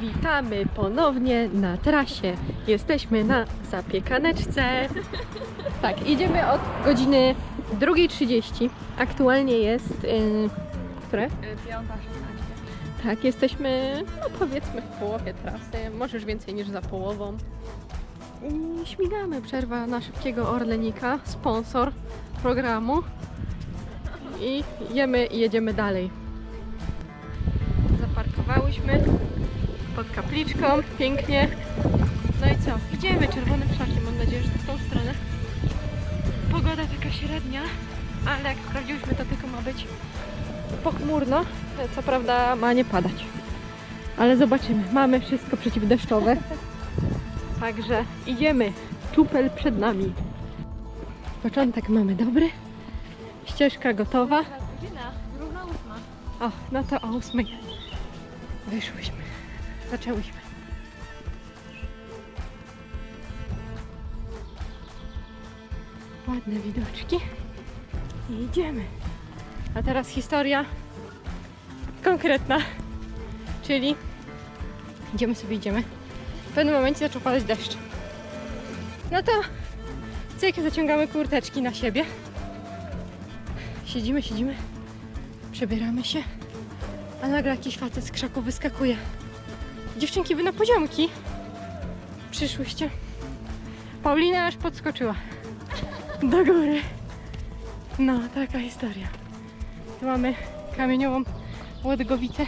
Witamy ponownie na trasie. Jesteśmy na zapiekaneczce. Tak, idziemy od godziny 2.30. Aktualnie jest. Yy, które? Piąta, 16. Tak, jesteśmy, no powiedzmy, w połowie trasy. Może już więcej niż za połową. I śmigamy. Przerwa na szybkiego Orlenika, sponsor programu. I jemy i jedziemy dalej. Zaparkowałyśmy pod kapliczką, pięknie. No i co? Idziemy czerwonym szakiem. Mam nadzieję, że w tą stronę. Pogoda taka średnia, ale jak sprawdziłyśmy, to tylko ma być pochmurno. Co prawda ma nie padać. Ale zobaczymy. Mamy wszystko przeciwdeszczowe. Także idziemy. Czupel przed nami. Początek mamy dobry. Ścieżka gotowa. Godzina, równa ósma. O, no to o ósmej wyszłyśmy. Zaczęłyśmy. Ładne widoczki. I idziemy. A teraz historia konkretna. Czyli idziemy sobie, idziemy. W pewnym momencie zaczął padać deszcz. No to cyk, zaciągamy kurteczki na siebie. Siedzimy, siedzimy. Przebieramy się. A nagle jakiś facet z krzaku wyskakuje. Dziewczynki, wy na poziomki przyszłyście. Paulina aż podskoczyła. Do góry. No, taka historia. Tu mamy kamieniową Łodgowicę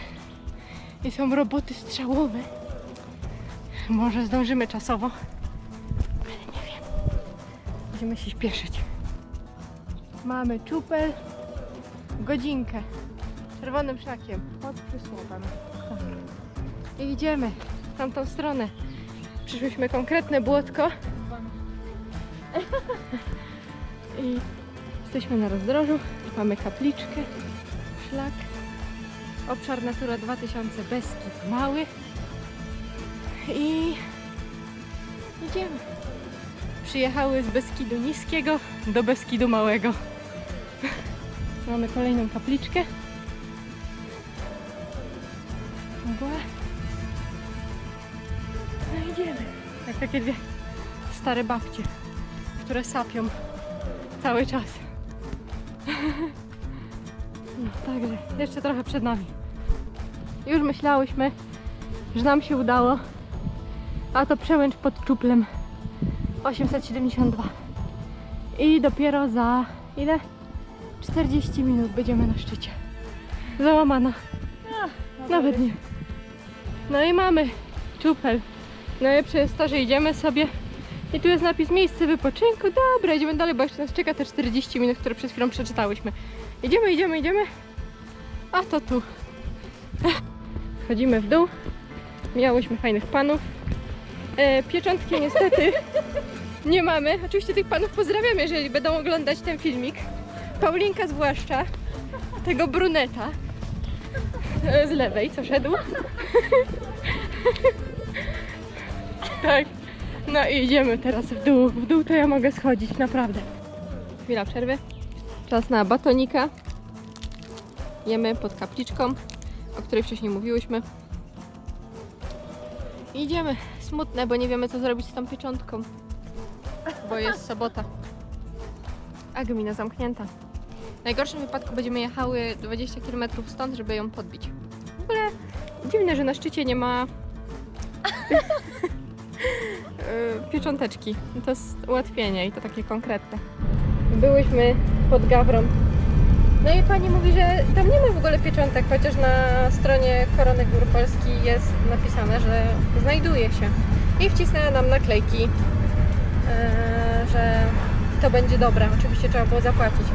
i są roboty strzałowe. Może zdążymy czasowo, ale nie wiem. Będziemy się śpieszyć. Mamy czupel, godzinkę, czerwonym szlakiem, pod przysłowem. I idziemy w tamtą stronę. Przyszłyśmy konkretne błotko. I jesteśmy na rozdrożu. Mamy kapliczkę, szlak. Obszar Natura 2000 Beskid Mały. I idziemy. Przyjechały z Beskidu Niskiego do Beskidu Małego. Mamy kolejną kapliczkę. Mgła. Takie dwie stare babcie, które sapią cały czas. No także, jeszcze trochę przed nami. Już myślałyśmy, że nam się udało, a to przełęcz pod czuplem 872. I dopiero za ile? 40 minut będziemy na szczycie. Załamana. Nawet nie. No i mamy czupel. Najlepsze jest to, że idziemy sobie i tu jest napis miejsce wypoczynku. Dobra, idziemy dalej, bo jeszcze nas czeka te 40 minut, które przed chwilą przeczytałyśmy. Idziemy, idziemy, idziemy. A to tu. Schodzimy w dół. Miałyśmy fajnych panów. E, pieczątki niestety nie mamy. Oczywiście tych panów pozdrawiam, jeżeli będą oglądać ten filmik. Paulinka zwłaszcza. Tego bruneta. e, Z lewej, co szedł. tak. No i idziemy teraz w dół. W dół to ja mogę schodzić, naprawdę. Chwila przerwy. Czas na batonika. Jemy pod kapliczką, o której wcześniej mówiłyśmy. I Idziemy. Smutne, bo nie wiemy co zrobić z tą pieczątką. Bo jest sobota. A gmina zamknięta. W najgorszym wypadku będziemy jechały 20 km stąd, żeby ją podbić. W ogóle dziwne, że na szczycie nie ma piecząteczki. To jest ułatwienie i to takie konkretne. Byłyśmy pod Gawrą. No i pani mówi, że tam nie ma w ogóle pieczątek, chociaż na stronie Korony Gór Polski jest napisane, że znajduje się. I wcisnęła nam naklejki, e, że to będzie dobre. Oczywiście trzeba było zapłacić.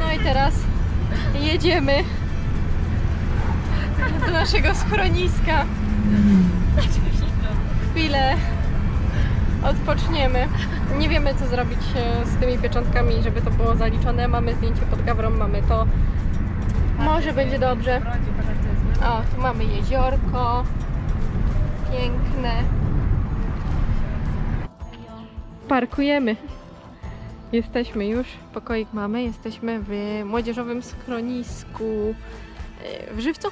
No i teraz jedziemy do naszego schroniska. Chwilę odpoczniemy. Nie wiemy co zrobić e, z tymi pieczątkami, żeby to było zaliczone. Mamy zdjęcie pod gawrą, mamy to. Może będzie dobrze. O, tu mamy jeziorko. Piękne. Parkujemy. Jesteśmy już, pokoik mamy, jesteśmy w młodzieżowym schronisku e, w Żywcu.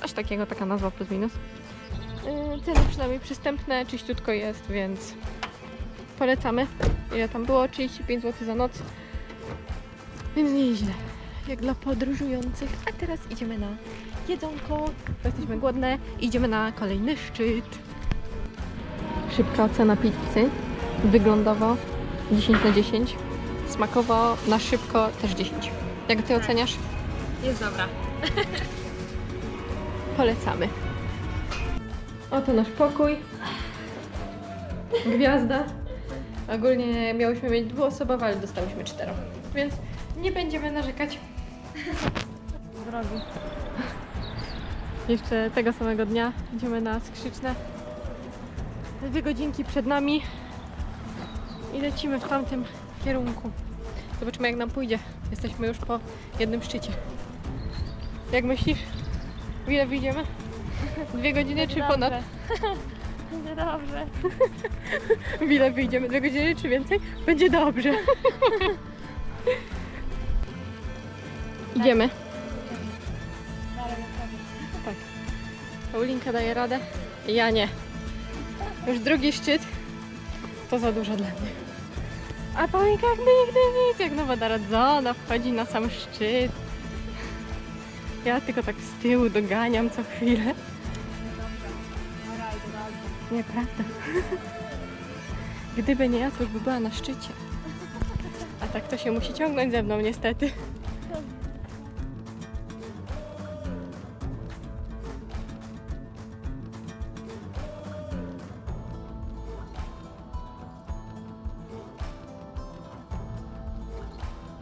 Coś takiego, taka nazwa plus minus. Yy, Ceny przynajmniej przystępne, czyściutko jest, więc polecamy. Ile tam było? 35 zł za noc. Więc nieźle. Jak dla podróżujących. A teraz idziemy na jedzonko. Bo jesteśmy głodne. Idziemy na kolejny szczyt. Szybka ocena pizzy. Wyglądowo 10 na 10. Smakowo na szybko też 10. Jak ty oceniasz? Jest dobra. Polecamy. Oto nasz pokój. Gwiazda. Ogólnie miałyśmy mieć dwuosobowe, ale dostałyśmy cztero. Więc nie będziemy narzekać. Drogi. Jeszcze tego samego dnia idziemy na skrzyczne. Dwie godzinki przed nami i lecimy w tamtym kierunku. Zobaczymy jak nam pójdzie. Jesteśmy już po jednym szczycie. Jak myślisz? Ile wyjdziemy? Dwie godziny czy ponad? Będzie dobrze. W ile wyjdziemy? Dwie godziny czy więcej? Będzie dobrze. Idziemy. Dalej naprawdę. Tak. Paulinka daje radę, ja nie. Już drugi szczyt to za dużo dla mnie. A Paulinka jak nigdy nic, jak nowa narodzona, wchodzi na sam szczyt. Ja tylko tak z tyłu doganiam co chwilę. Nieprawda. Gdyby nie ja, to już by była na szczycie. A tak to się musi ciągnąć ze mną niestety.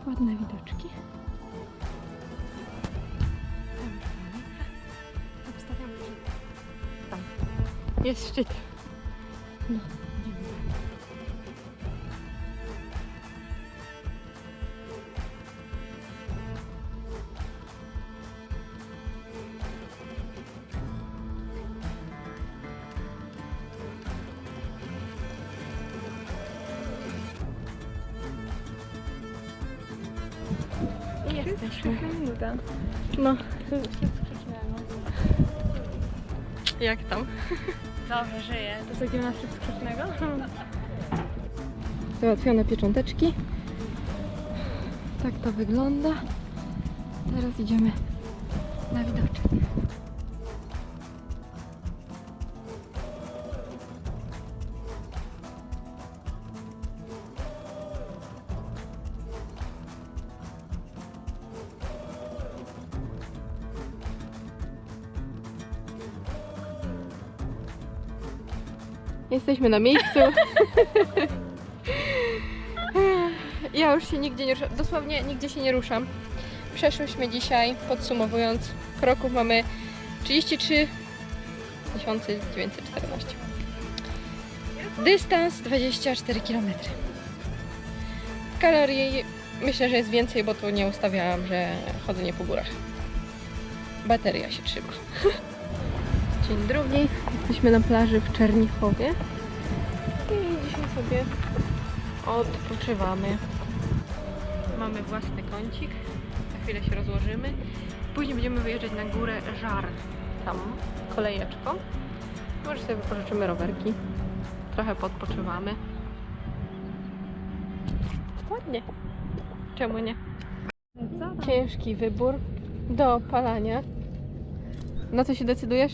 Ładne widoczki. Jest szczyt. No, jesteśmy. minuta. No, jak tam? Dobrze, żyję. To idziemy na szczyt skrzecznego? Załatwione piecząteczki. Tak to wygląda. Teraz idziemy na widoczek. Jesteśmy na miejscu. Ja już się nigdzie nie ruszam, dosłownie nigdzie się nie ruszam. Przeszłyśmy dzisiaj, podsumowując, kroków mamy 33 914. Dystans 24 km. Kalorii myślę, że jest więcej, bo tu nie ustawiałam, że chodzenie po górach. Bateria się trzyma. Dzień drugi. Jesteśmy na plaży w Czernichowie. I dzisiaj sobie odpoczywamy. Mamy własny kącik. Za chwilę się rozłożymy. Później będziemy wyjeżdżać na górę Żar. Tam kolejeczką. Może sobie wypożyczymy rowerki. Trochę podpoczywamy. Ładnie. Czemu nie? Ciężki wybór do opalania. Na co się decydujesz?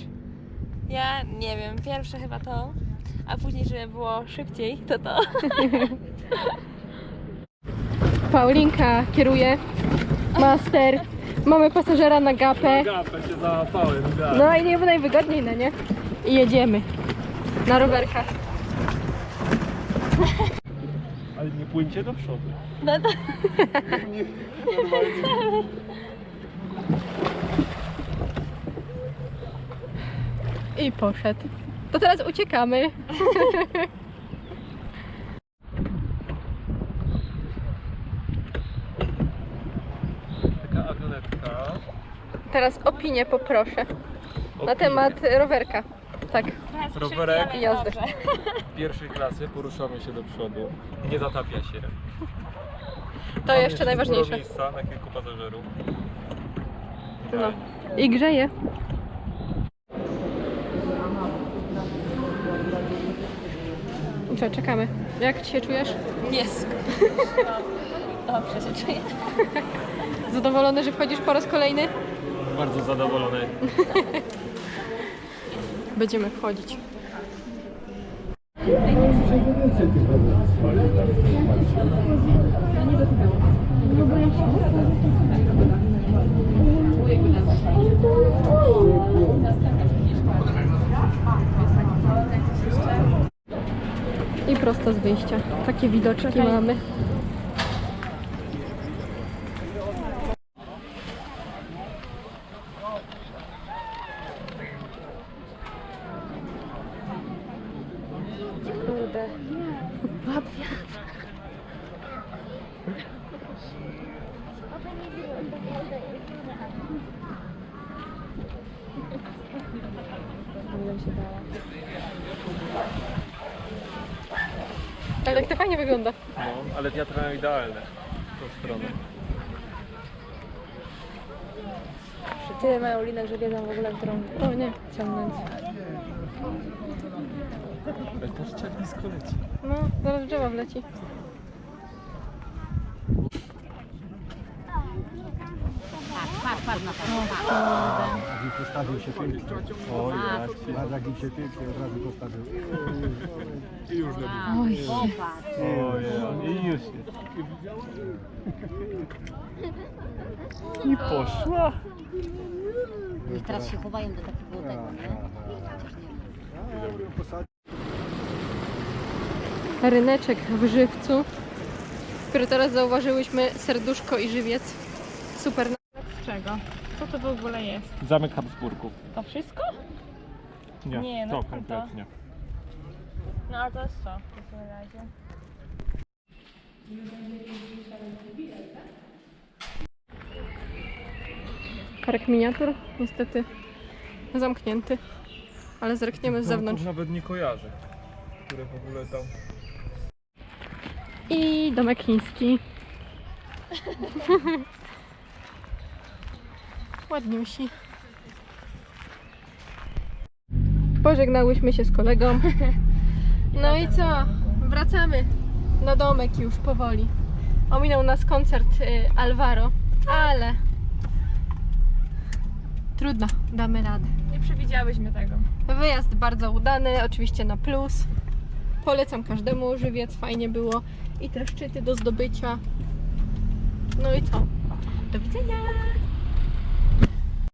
Ja nie wiem, pierwsze chyba to, a później, żeby było szybciej, to to. Paulinka kieruje. Master. Mamy pasażera na gapę. Gapę się załapałem, tak. No i nie najwygodniej, no nie? I jedziemy. Na rowerkach. Ale nie płyńcie do przodu. No to Nie, normalnie. I poszedł. To teraz uciekamy. Taka agnetka. Teraz opinię poproszę. Na Opinie. temat rowerka. Tak. Rowerek. ale Jazdy. Pierwszej klasy poruszamy się do przodu. Nie zatapia się. To Mamy jeszcze sporo najważniejsze. miejsca na kilku pasażerów. No. I grzeje. Co, czekamy. Jak Ci się czujesz? Jest. Dobrze się czuję. Zadowolony, że wchodzisz po raz kolejny? Bardzo zadowolony. Będziemy wchodzić. I prosto z wyjścia. Takie widoczki mamy. Kurde. Ale tak to fajnie wygląda. No, ale wiatr miał idealne. w Tą stronę. Tyle mają linek, że wiedzą w ogóle, którą O nie. ciągnąć. Ale jak nisko leci. No, zaraz drzewa wleci. I postawił się pięknie. O, jak się... Patrz jak im się pięknie od razu postawił. I już lepiej. Oj. Ojej, i już jest. I poszła. I teraz się chowają do takiego tego, nie? Ryneczek w Żywcu, który teraz zauważyłyśmy serduszko i żywiec. Super. Co to w ogóle jest? Zamek Habsburgów. To wszystko? Nie, Nie, no to to- to- kompletnie. No a to jest co w takim razie? Park miniatur, niestety zamknięty, ale zerkniemy z zewnątrz. nawet nie kojarzę, które w ogóle tam... I domek chiński. Ładniusi. Pożegnałyśmy się z kolegą. No i co? Wracamy na domek już powoli. Ominął nas koncert y, Alvaro, ale trudno, damy radę. Nie przewidziałyśmy tego. Wyjazd bardzo udany, oczywiście na plus. Polecam każdemu żywiec, fajnie było. I te szczyty do zdobycia. No i co? Do widzenia!